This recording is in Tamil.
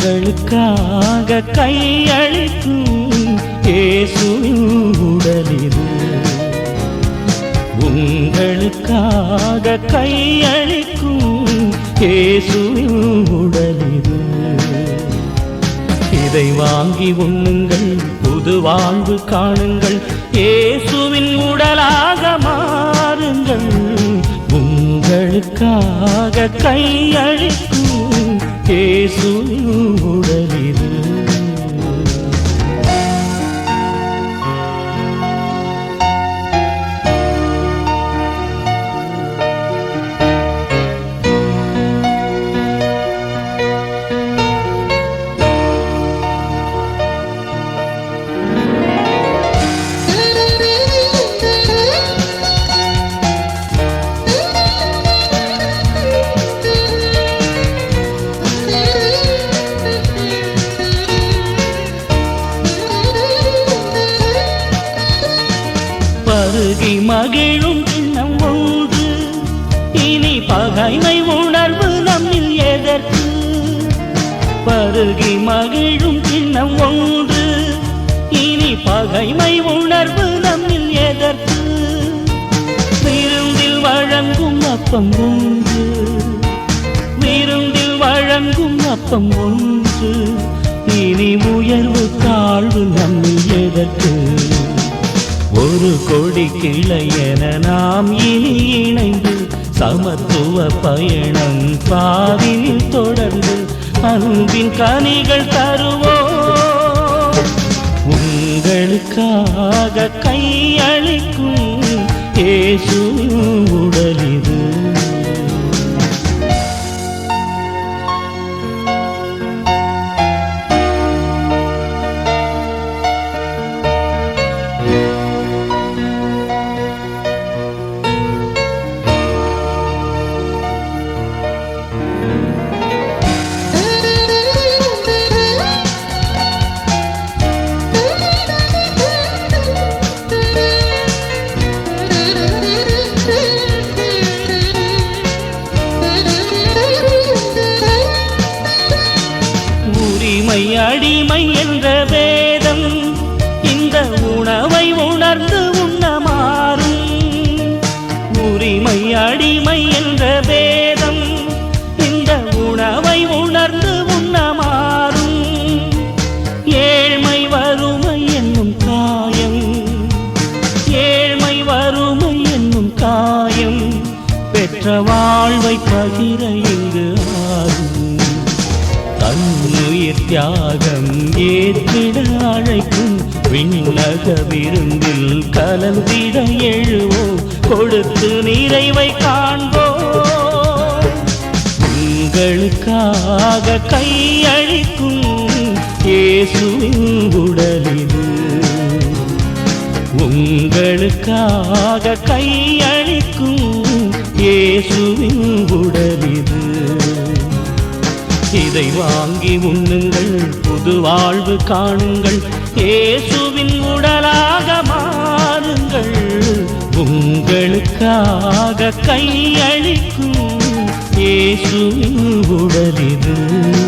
உங்களுக்காக கையளிக்கும் இயேசுவின் உடலிது உங்களுக்காக கையளிக்கும் இயேசுவின் உடலில். இதை வாங்கி உண்ணுங்கள் புது வாழ்வு காணுங்கள் இயேசுவின் உடலாக மாறுங்கள். உங்களுக்காக கையளிக்கும் இயேசுவின் உடலில் பருகி மகிழும் எண்ணம் ஒன்று இனி பகைமை உணர்வு நம்மில் எதற்கு? பருகி மகிழும் எண்ணம் ஒன்று இனி பகைமை உணர்வு நம்மில் எதற்கு? விருந்தில் வழங்கும் அப்பம் ஒன்று விருந்தில் வழங்கும் அப்பம் ஒன்று இனி உயர்வு தாழ்வு நம்மில் எதற்கு? ஒரு கொடி கிளையென நாம் இனி இணைந்து சமத்துவ பயணம் பாதியில் தொடர்ந்து அன்பின் கனிகள் தருவோம். உங்களுக்காக கையளிக்கும் இயேசு உடலிது. உரிமை அடிமை என்ற வேதம் இந்த உணவை உணர்ந்து உண்ண மாறும் உரிமை அடிமை என்ற வேதம் இந்த உணவை உணர்ந்து உண்ண மாறும் ஏழ்மை வறுமை என்னும் காயம் ஏழ்மை வறுமை என்னும் காயம். பெற்ற வாழ்வை பகிர இங்கு உயிர் தியாகம் ஏற்றிட அழைக்கும் விண்ணக விருந்தில் கலந்திட எழுவோம் கொடுத்து நிறைவை காண்போம் உங்களுக்காக கையளிக்கும் இயேசுவின் உடலிது. உங்களுக்காக கையளிக்கும் இயேசுவின் உடலிது. இதை வாங்கி உண்ணுங்கள் புது வாழ்வு காணுங்கள். இயேசுவின் உடலாக மாறுங்கள். உங்களுக்காக கையளிக்கும் இயேசுவின் உடலிது.